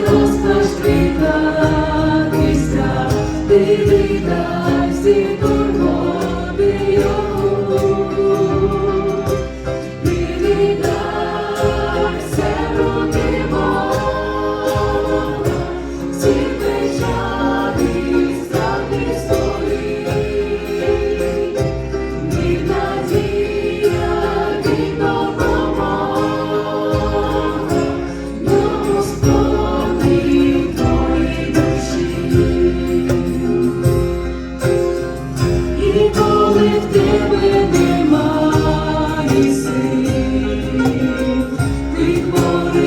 розкажи, так і сказ, ти видай всі Lord.